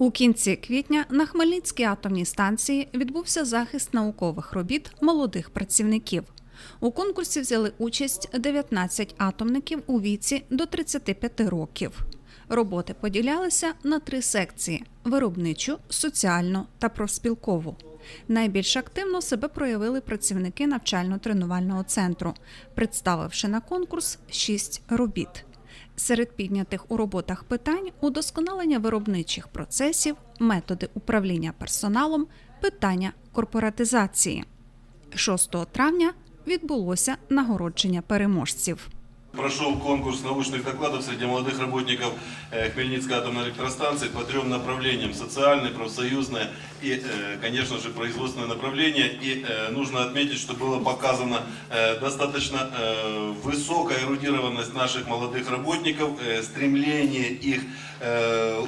У кінці квітня на Хмельницькій атомній станції відбувся захист наукових робіт молодих працівників. У конкурсі взяли участь 19 атомників у віці до 35 років. Роботи поділялися на три секції: виробничу, соціальну та профспілкову. Найбільш активно себе проявили працівники навчально-тренувального центру, представивши на конкурс шість робіт. Серед піднятих у роботах питань удосконалення виробничих процесів, методи управління персоналом, питання корпоратизації. 6 травня відбулося нагородження переможців. Прошел конкурс научных докладов среди молодых работников э, Хмельницкой атомной электростанции по трем направлениям. Социальное, профсоюзное и, э, конечно же, производственное направление. И э, нужно отметить, что было показано достаточно высокая эрудированность наших молодых работников, стремление их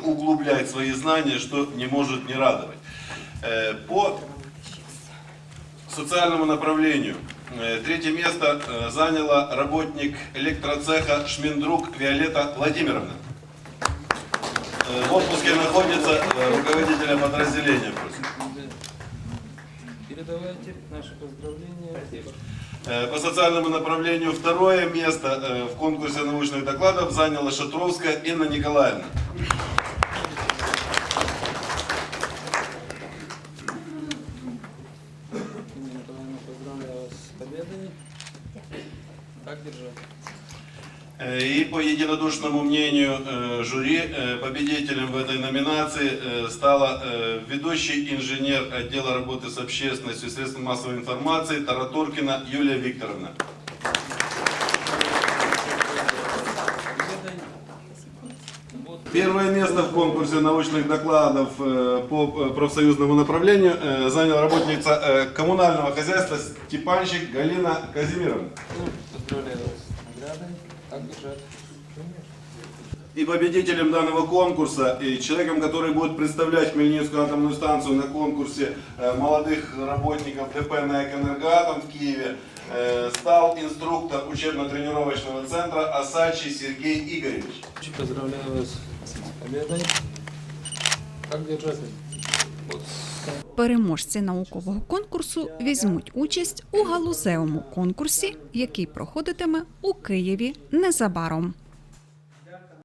углублять свои знания, что не может не радовать. По социальному направлению. Э, Третье место э, заняла работник электроцеха Шминдрук Виолетта Владимировна. Э, В отпуске находится руководителя подразделения. Передавайте наши поздравления. По социальному направлению второе место в конкурсе научных докладов заняла Шатровская Инна Николаевна. Инна Николаевна, Как держать? И по единодушному мнению жюри победителем в этой номинации стала ведущий инженер отдела работы с общественностью и средств массовой информации Таратуркина Юлия Викторовна. Первое место в конкурсе научных докладов э, по э, профсоюзному направлению э, заняла работница э, коммунального хозяйства Степанщик Галина Казимировна. Ну, Поздравляю вас с наградой. Как держать? И победителем данного конкурса, и человеком, который будет представлять Хмельницкую атомную станцию на конкурсе э, молодых работников ДП на Эконергоатом в Киеве, э, стал инструктор учебно-тренировочного центра Асачи Сергей Игоревич. Поздравляю вас с победой. Как держать? Вот. Переможці наукового конкурсу візьмуть участь у галузевому конкурсі, який проходитиме у Києві незабаром.